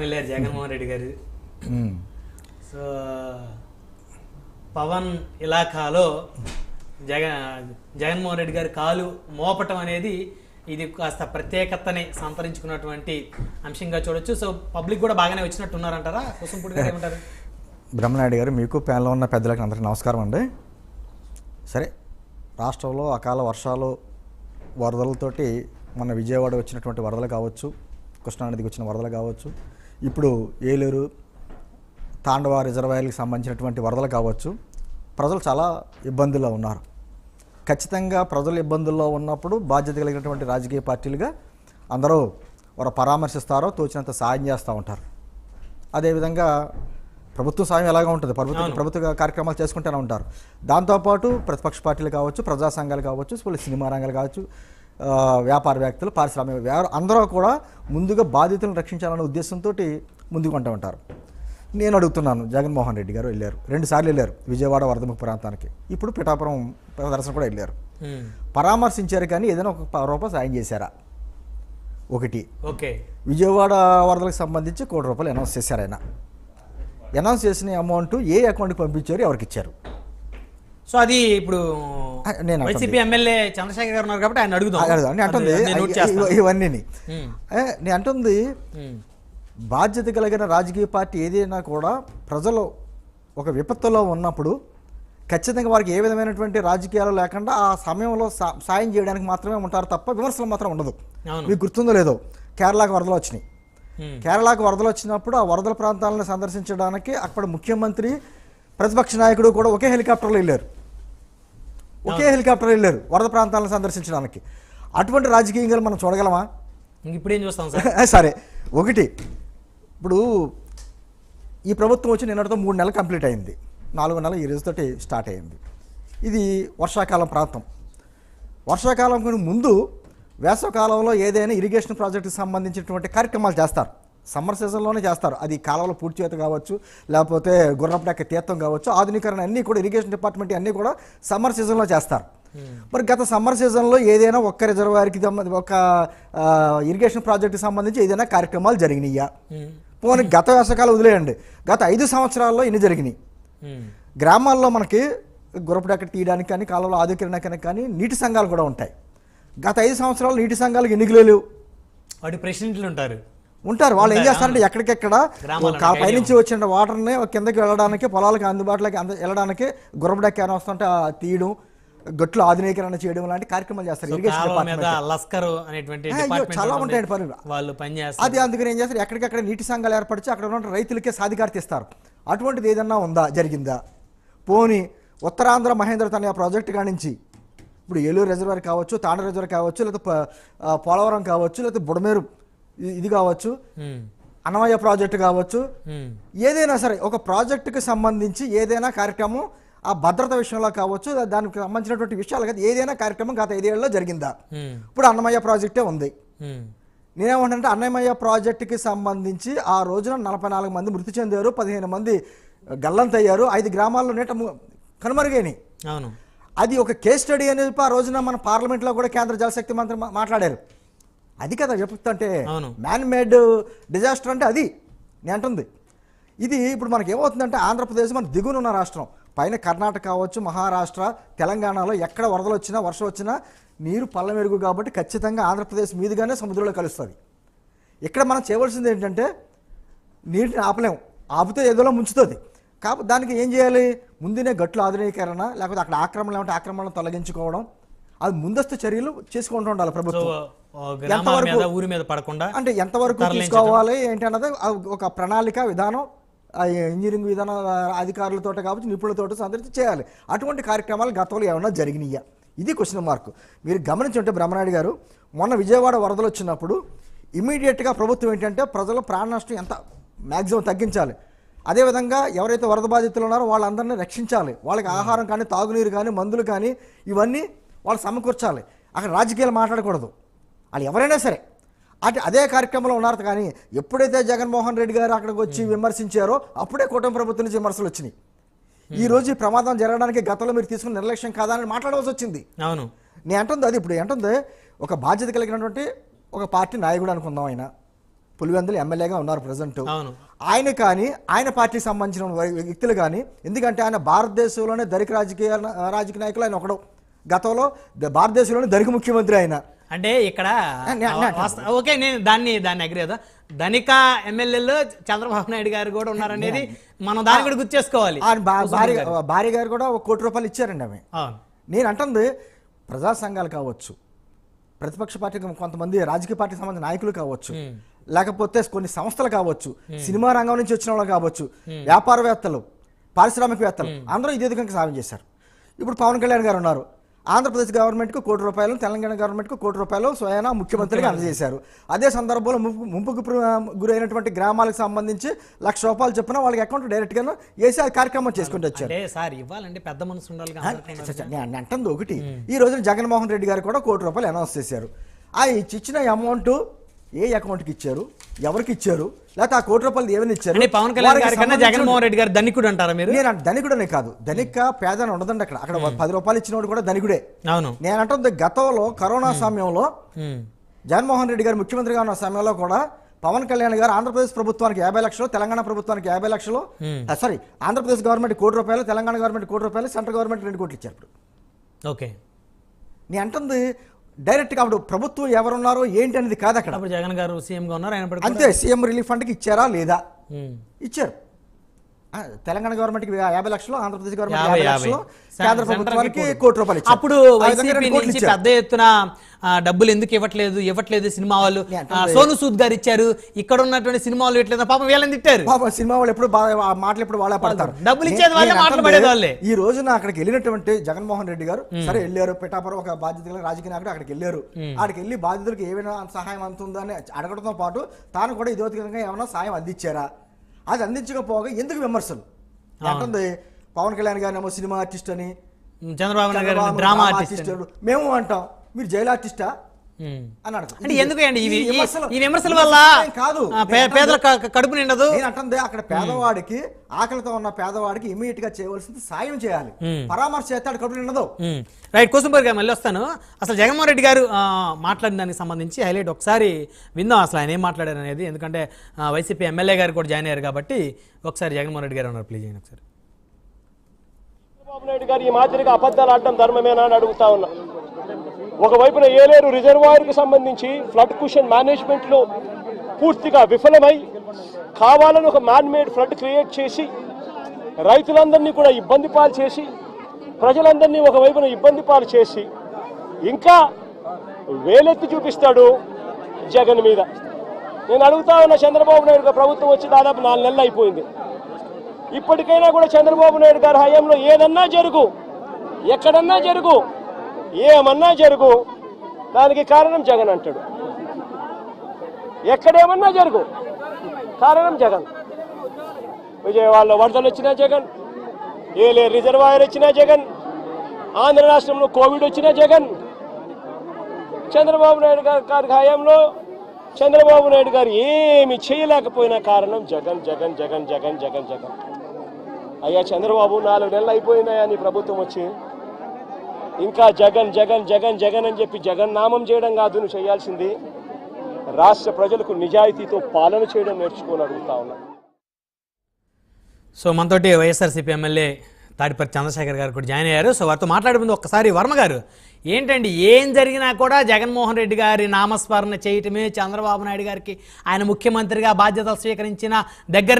వెళ్ళారు జగన్మోహన్ రెడ్డి గారు. సో పవన్ ఇలాఖాలో జగన్ జగన్మోహన్ రెడ్డి గారి కాలు మోపటం అనేది ఇది కాస్త ప్రత్యేకతని సంతరించుకున్నటువంటి అంశంగా చూడొచ్చు. సో పబ్లిక్ కూడా బాగానే వచ్చినట్టు ఉన్నారంటారా కుసంపుడి గారు ఏమంటారు? బ్రహ్మనాయుడు గారు మీకు ప్యాన్లో ఉన్న పెద్దలకు అందరికీ నమస్కారం అండి. సరే రాష్ట్రంలో అకాల వర్షాలు వరదలతోటి మన విజయవాడ వచ్చినటువంటి వరదలు కావచ్చు కృష్ణానదికి వచ్చిన వరదలు కావచ్చు ఇప్పుడు ఏలూరు తాండవ రిజర్వాయర్కి సంబంధించినటువంటి వరదలు కావచ్చు ప్రజలు చాలా ఇబ్బందుల్లో ఉన్నారు. ఖచ్చితంగా ప్రజలు ఇబ్బందుల్లో ఉన్నప్పుడు బాధ్యత కలిగినటువంటి రాజకీయ పార్టీలుగా అందరూ వారు పరామర్శిస్తారో తోచినంత సాయం చేస్తూ ఉంటారు. అదేవిధంగా ప్రభుత్వ సాయం ఎలాగ ఉంటుంది. ప్రభుత్వ. ప్రభుత్వ కార్యక్రమాలు చేసుకుంటూనే ఉంటారు. దాంతోపాటు ప్రతిపక్ష పార్టీలు కావచ్చు ప్రజా సంఘాలు కావచ్చు సినిమా రంగాలు కావచ్చు ఆ, వ్యాపార వ్యక్తులు పారిశ్రామిక అందరూ కూడా ముందుగా బాధితులను రక్షించాలనే ఉద్దేశంతో ముందుకు కొంటూ ఉంటారు. నేను అడుగుతున్నాను జగన్మోహన్ రెడ్డి గారు వెళ్ళారు. రెండు సార్లు వెళ్ళారు విజయవాడ వరదముఖ ప్రాంతానికి. ఇప్పుడు పిఠాపురం ప్రదర్శన కూడా వెళ్ళారు. పరామర్శించారు కానీ ఏదైనా ఒక రూపాయి సాయం చేశారా? ఒకటి. ఓకే. విజయవాడ వరదలకు సంబంధించి కోటి రూపాయలు అనౌన్స్ చేశారు ఆయన. అనౌన్స్ చేసిన అమౌంట్ ఏ అకౌంట్కి పంపించారు? ఎవరికి ఇచ్చారు? సో అది ఇప్పుడు నేను. వైసీపీ ఎమ్మెల్యే చంద్రశేఖర్ గారు ఉన్నారు కాబట్టి ఆయన అడుగుదాం. నేను అంటుంది ఇవన్నీ నేను అంటుంది బాధ్యత కలిగిన రాజకీయ పార్టీ ఏదైనా కూడా ప్రజలు ఒక విపత్తులో ఉన్నప్పుడు ఖచ్చితంగా వారికి ఏ విధమైనటువంటి రాజకీయాలు లేకుండా ఆ సమయంలో సా- సాయం చేయడానికి మాత్రమే ఉంటారు తప్ప విమర్శలు మాత్రం ఉండదు. మీకు గుర్తుందో లేదో కేరళకు వరదలు వచ్చినాయి. కేరళకు వరదలు వచ్చినప్పుడు ఆ వరదల ప్రాంతాలను సందర్శించడానికి అక్కడ ముఖ్యమంత్రి ప్రతిపక్ష నాయకుడు కూడా ఒకే హెలికాప్టర్లో వెళ్ళారు. ఒకే హెలికాప్టర్ వెళ్ళారు. వరద ప్రాంతాలను సందర్శించడానికి. అటువంటి రాజకీయంగా మనం చూడగలమా? ఇంక ఇప్పుడు ఏం చూస్తాం సార్? సరే ఒకటి. ఇప్పుడు ఈ ప్రభుత్వం వచ్చి నిన్నటితో మూడు నెలలు కంప్లీట్ అయింది. నాలుగు నెలలు ఈ రోజుతోటి స్టార్ట్ అయింది. ఇది వర్షాకాలం ప్రాంతం. వర్షాకాలం ముందు వేసవకాలంలో ఏదైనా ఇరిగేషన్ ప్రాజెక్టుకి సంబంధించినటువంటి కార్యక్రమాలు చేస్తారు. సమ్మర్ సీజన్లోనే చేస్తారు. అది కాలంలో పూర్తి చేత కావచ్చు లేకపోతే గుర్రపడక తీర్థం కావచ్చు ఆధునీకరణ అన్నీ కూడా ఇరిగేషన్ డిపార్ట్మెంట్ అన్నీ కూడా సమ్మర్ సీజన్లో చేస్తారు. మరి గత సమ్మర్ సీజన్లో ఏదైనా ఒక్క రిజర్వాయర్కి ఒక ఇరిగేషన్ ప్రాజెక్టుకి సంబంధించి ఏదైనా కార్యక్రమాలు జరిగినాయా పోనీ గత వేసవకాలం వదిలేయండి. గత ఐదు సంవత్సరాల్లో ఇన్ని జరిగినాయి గ్రామాల్లో మనకి గురపడక తీయడానికి కానీ కాలంలో ఆధునీకరణకి కానీ నీటి సంఘాలు కూడా ఉంటాయి. గత ఐదు సంవత్సరాలు నీటి సంఘాలకు ఎన్నికలు లేవు. వాటి ప్రెసిడెంట్లు ఉంటారు. ఉంటారు. వాళ్ళు ఏం చేస్తారంటే ఎక్కడికెక్కడ పైనుంచి వచ్చిన వాటర్ని కిందకి వెళ్ళడానికి పొలాలకు అందుబాటులోకి అంద వెళ్ళడానికి గుర్రపడెక్క ఏమైనా వస్తుంటే తీయడం గట్లు ఆధునీకరణ చేయడం లాంటి కార్యక్రమాలు చేస్తారు. ఇరిగేషన్ లస్కర్ అనేటువంటి చాలా. ఉంటాయండి పనులు. వాళ్ళు పని చేస్తారు. అది అందుకని ఏం చేస్తారు? ఎక్కడికక్కడ నీటి సంఘాలు ఏర్పరిచి అక్కడ ఉన్న రైతులకే సాధికారత ఇస్తారు. అటువంటిది ఏదన్నా ఉందా? జరిగిందా? పోని ఉత్తరాంధ్ర మహేంద్ర తనయ ప్రాజెక్టు కాడి నుంచి ఇప్పుడు ఏలూరు రిజర్వాయర్ కావచ్చు తాండ రిజర్వర్ కావచ్చు లేకపోతే పోలవరం కావచ్చు లేకపోతే బుడమేరు ఇది కావచ్చు. అన్నమయ్య ప్రాజెక్టు కావచ్చు. ఏదైనా సరే ఒక ప్రాజెక్టుకి సంబంధించి ఏదైనా కార్యక్రమం ఆ భద్రత విషయంలో కావచ్చు దానికి సంబంధించినటువంటి విషయాలు కదా ఏదైనా కార్యక్రమం గత ఐదేళ్ళలో జరిగిందా? ఇప్పుడు అన్నమయ్య ప్రాజెక్టే ఉంది. నేనేమంటే అన్నమయ్య ప్రాజెక్టుకి సంబంధించి ఆ రోజున నలభై నాలుగు మంది మృతి చెందారు పదిహేను మంది గల్లంతయ్యారు ఐదు గ్రామాల్లో నేట కనుమరుగైనాయి. అవును. అది ఒక కేస్ స్టడీ అని చెప్పి ఆ రోజున మన పార్లమెంట్లో కూడా కేంద్ర జలశక్తి మంత్రి మాట్లాడారు. అది కదా చెప్తుంటే. మ్యాన్ మేడ్ డిజాస్టర్ అంటే అది. నేను అంటుంది. ఇది ఇప్పుడు మనకి ఏమవుతుందంటే ఆంధ్రప్రదేశ్ మన దిగున ఉన్న రాష్ట్రం. పైన కర్ణాటక కావచ్చు మహారాష్ట్ర తెలంగాణలో ఎక్కడ వరదలు వచ్చినా వర్షం వచ్చినా నీరు పల్లమెరుగు కాబట్టి ఖచ్చితంగా ఆంధ్రప్రదేశ్ మీదుగానే సముద్రంలో కలుస్తుంది. ఇక్కడ మనం చేయవలసింది ఏంటంటే నీటిని ఆపలేం ఆపితే ఏదోలో ముంచుతుంది. కాబట్టి దానికి ఏం చేయాలి? ముందునే గట్లు ఆధునీకరణ లేకపోతే అక్కడ ఆక్రమణ ఏమంటే ఆక్రమణను తొలగించుకోవడం. అది ముందస్తు చర్యలు చేసుకుంటూ ఉండాలి ప్రభుత్వం. ఎంతవరకు- ఊరి మీద పడకుండా అంటే ఎంతవరకు. తీసుకోవాలి ఏంటి అన్నది ఒక ప్రణాళిక విధానం ఇంజనీరింగ్ విధాన అధికారులతో కావచ్చు నిపుణులతో సందర్శించి చేయాలి. అటువంటి కార్యక్రమాలు గతంలో ఏమన్నా జరిగినాయా? ఇది క్వశ్చన్ మార్క్ మీరు గమనించుంటే బ్రహ్మనాయుడు గారు మొన్న విజయవాడ వరదలు వచ్చినప్పుడు ఇమీడియట్గా ప్రభుత్వం ఏంటంటే ప్రజల ప్రాణ నష్టం ఎంత మ్యాక్సిమం తగ్గించాలి. అదేవిధంగా ఎవరైతే వరద బాధితులు ఉన్నారో వాళ్ళందరినీ రక్షించాలి. వాళ్ళకి ఆహారం కానీ తాగునీరు కానీ మందులు కానీ ఇవన్నీ వాళ్ళు సమకూర్చాలి. అక్కడ రాజకీయాలు మాట్లాడకూడదు. వాళ్ళు ఎవరైనా సరే. అటు అదే కార్యక్రమంలో ఉన్నారు కానీ ఎప్పుడైతే జగన్మోహన్ రెడ్డి గారు అక్కడికి వచ్చి విమర్శించారో అప్పుడే కూటమి ప్రభుత్వం నుంచి విమర్శలు వచ్చినాయి. ఈ రోజు ఈ ప్రమాదం జరగడానికి గతంలో మీరు తీసుకున్న నిర్లక్ష్యం కాదా అని మాట్లాడవలసి వచ్చింది. అవును. నేను అంటుంది అది ఇప్పుడు ఏంటుంది ఒక బాధ్యత కలిగినటువంటి ఒక పార్టీ నాయకుడు అనుకుందాం ఆయన. పులివెందులు ఎమ్మెల్యేగా ఉన్నారు ప్రజెంట్. ఆయన కానీ ఆయన పార్టీకి సంబంధించిన వ్యక్తులు కానీ ఎందుకంటే ఆయన భారతదేశంలోనే ధనిక రాజకీయ రాజకీయ నాయకులు ఆయన ఒకడు. గతంలో భారతదేశంలోనే ధనిక ముఖ్యమంత్రి ఆయన. అంటే ఇక్కడ ఓకే నేను దాన్ని దాన్ని అగ్రి కదా ధనిక ఎమ్మెల్యేలో చంద్రబాబు నాయుడు గారు కూడా ఉన్నారనేది మనం దాన్ని కూడా గుర్తు చేసుకోవాలి భార్య గారు. కూడా ఒక కోటి రూపాయలు ఇచ్చారండి ఆమె. నేను అంటుంది ప్రజా సంఘాలు కావచ్చు ప్రతిపక్ష పార్టీకి కొంతమంది రాజకీయ పార్టీకి సంబంధించిన నాయకులు కావచ్చు లేకపోతే కొన్ని సంస్థలు కావచ్చు సినిమా రంగం నుంచి వచ్చిన వాళ్ళు కావచ్చు వ్యాపారవేత్తలు పారిశ్రామికవేత్తలు అందరూ ఇదే విధంగా సాయం చేశారు. ఇప్పుడు పవన్ కళ్యాణ్ గారు ఉన్నారు. ఆంధ్రప్రదేశ్ గవర్నమెంట్కి కోటి రూపాయలు తెలంగాణ గవర్నమెంట్కి కోటి రూపాయలు స్వయాన ముఖ్యమంత్రిగా అందజేశారు. అదే సందర్భంలో ముంపు ముంపుకు గురైనటువంటి గ్రామాలకు సంబంధించి లక్ష రూపాయలు చొప్పున వాళ్ళకి అకౌంట్ డైరెక్ట్గా వేసి ఆ కార్యక్రమం చేసుకుంటూ వచ్చారు. సార్ ఇవ్వాలంటే పెద్ద మనసు ఉండాలి అంటుంది ఒకటి. ఈ రోజున జగన్మోహన్ రెడ్డి గారు కూడా కోటి రూపాయలు అనౌన్స్ చేశారు. ఆ ఇచ్చి- ఇచ్చిన అమౌంట్ ఏ అకౌంట్కి ఇచ్చారు? ఎవరికి ఇచ్చారు? లేకపోతే ఆ కోటి రూపాయలు ఏమైనా ఇచ్చారు? పవన్ కళ్యాణ్ గారి కన్నా జగన్మోహన్ రెడ్డి గారు ధనికుడు అంటారా మీరు? నేను ధనికుడనే కాదు. ధనిక పేద అని ఉండదండి అక్కడ. అక్కడ పది రూపాయలు ఇచ్చినోడు కూడా ధనికుడే. అవును. నేను అంటుంది గతంలో కరోనా సమయంలో. జగన్మోహన్ రెడ్డి గారు ముఖ్యమంత్రిగా ఉన్న సమయంలో కూడా పవన్ కళ్యాణ్ గారు ఆంధ్రప్రదేశ్ ప్రభుత్వానికి యాభై లక్షలు తెలంగాణ ప్రభుత్వానికి యాభై లక్షలు సారీ ఆంధ్రప్రదేశ్ గవర్నమెంట్ కోటి రూపాయలు తెలంగాణ గవర్నమెంట్ కోటి రూపాయలు సెంట్రల్ గవర్నమెంట్ రెండు కోట్లు ఇచ్చారు ఇప్పుడు. ఓకే. నేను అంటుంది డైరెక్ట్గా అప్పుడు ప్రభుత్వం ఎవరున్నారో ఏంటి అనేది కాదు అక్కడ. అప్పుడు జగన్ గారు సీఎం గా ఉన్నారు ఆయన అంతే సీఎం రిలీఫ్ ఫండ్కి ఇచ్చారా లేదా. ఇచ్చారు. తెలంగాణ గవర్నమెంట్కి యాభై లక్షలు ఆంధ్రప్రదేశ్ గవర్నమెంట్ యాభై లక్షలు కేంద్ర ప్రభుత్వానికి కోటి. రూపాయలు అప్పుడు వైసీపీ నుంచి. పెద్ద ఎత్తున డబ్బులు ఎందుకు ఇవ్వట్లేదు ఇవ్వట్లేదు సినిమా వాళ్ళు. సోను సూద్ గారు ఇచ్చారు ఇక్కడ ఉన్నటువంటి సినిమా వాళ్ళు ఇవ్వట్లేదు పాపం వీళ్ళని తిట్టారు. పాపం సినిమా వాళ్ళు ఎప్పుడు మాటలు ఎప్పుడు వాళ్ళే పడతారు. డబ్బులు ఇచ్చేది వాళ్ళే, మాటలు పడేది వాళ్ళే. ఈ రోజున అక్కడికి వెళ్ళినటువంటి జగన్మోహన్ రెడ్డి గారు సరే వెళ్ళారు పిఠాపురం ఒక బాధ్యత రాజకీయ నాయకుడు అక్కడికి వెళ్ళారు. అక్కడికి వెళ్ళి బాధితులకు ఏమైనా సహాయం అందుతుందని అడగడంతో పాటు తాను కూడా ఇదే విధంగా ఏమైనా సాయం అందించారా? అది అందించకపోగా ఎందుకు విమర్శలు? అంటుంది పవన్ కళ్యాణ్ గారు సినిమా ఆర్టిస్ట్ అని చంద్రబాబు నాయుడు డ్రామా ఆర్టిస్ట్. మేము అంటాం మీరు జైలు ఆర్టిస్టా? అంటే ఎందుకు అండి ఇవి ఈ విమర్శలు- వల్ల కాదు. పేదల కడుపు నిండదు. అంటుంది అక్కడ పేదవాడికి ఆకలితో ఉన్న పేదవాడికి ఇమీడియట్గా చేయవలసింది సాయం చేయాలి. పరామర్శ చేస్తే అక్కడ కడుపు నిండదు. రైట్ కోసంపూర్ గారు మళ్ళీ వస్తాను. అసలు జగన్మోహన్ రెడ్డి గారు మాట్లాడిన దానికి సంబంధించి హైలైట్ ఒకసారి విందాం అసలు ఆయన ఏం మాట్లాడారు అనేది. ఎందుకంటే వైసీపీ ఎమ్మెల్యే గారు కూడా జాయిన్ అయ్యారు కాబట్టి ఒకసారి జగన్మోహన్ రెడ్డి గారు ఉన్నారు. ప్లీజ్ చేయండి ఒకసారి. చంద్రబాబు నాయుడు గారు ఈ మాదిరిగా అబద్ధాలు ఆడడం ధర్మమేనా అని అడుగుతా ఉన్నా. ఒకవైపున ఏలేరు రిజర్వాయర్కి సంబంధించి ఫ్లడ్ కుషన్ మేనేజ్మెంట్లో పూర్తిగా విఫలమై కావాలని ఒక మ్యాన్మేడ్ ఫ్లడ్ క్రియేట్ చేసి రైతులందరినీ కూడా ఇబ్బంది పాలు చేసి ప్రజలందరినీ ఒకవైపున ఇబ్బంది పాలు చేసి ఇంకా వేలెత్తి చూపిస్తాడు జగన్ మీద. నేను అడుగుతా ఉన్న చంద్రబాబు నాయుడు ప్రభుత్వం వచ్చి దాదాపు నాలుగు నెలలు అయిపోయింది. ఇప్పటికైనా కూడా చంద్రబాబు నాయుడు గారి హయాంలో ఏదన్నా జరుగు ఎక్కడన్నా జరుగు ఏమన్నా జరుగు. దానికి కారణం జగన్ అంటాడు. ఎక్కడేమన్నా జరుగు. కారణం జగన్. విజయవాడలో వరదలు వచ్చినా జగన్. ఏలే రిజర్వాయర్ వచ్చినా జగన్. ఆంధ్ర రాష్ట్రంలో కోవిడ్ వచ్చినా జగన్. చంద్రబాబు నాయుడు గారి గారి హయాంలో చంద్రబాబు నాయుడు గారు ఏమి చేయలేకపోయిన కారణం జగన్ జగన్ జగన్ జగన్ జగన్ జగన్. అయ్యా చంద్రబాబు నాలుగు నెలలు అయిపోయినాయా నీ ప్రభుత్వం వచ్చి? ఇంకా జగన్ జగన్ జగన్ జగన్ అని చెప్పి జగన్ నామం చేయడం కాదు నువ్వు చేయాల్సింది. రాష్ట్ర ప్రజలకు నిజాయితీతో పాలన చేయడం నేర్చుకోని అడుగుతా ఉన్నా. సో మనతోటి వైఎస్ఆర్సీపీ ఎమ్మెల్యే తాడిపర్తి చంద్రశేఖర్ గారు కూడా జాయిన్ అయ్యారు. సో వారితో మాట్లాడే ముందు ఒక్కసారి వర్మ గారు ఏంటండి ఏం జరిగినా కూడా జగన్మోహన్ రెడ్డి గారి నామస్మరణ చేయటమే చంద్రబాబు నాయుడు గారికి ఆయన ముఖ్యమంత్రిగా బాధ్యతలు స్వీకరించిన దగ్గర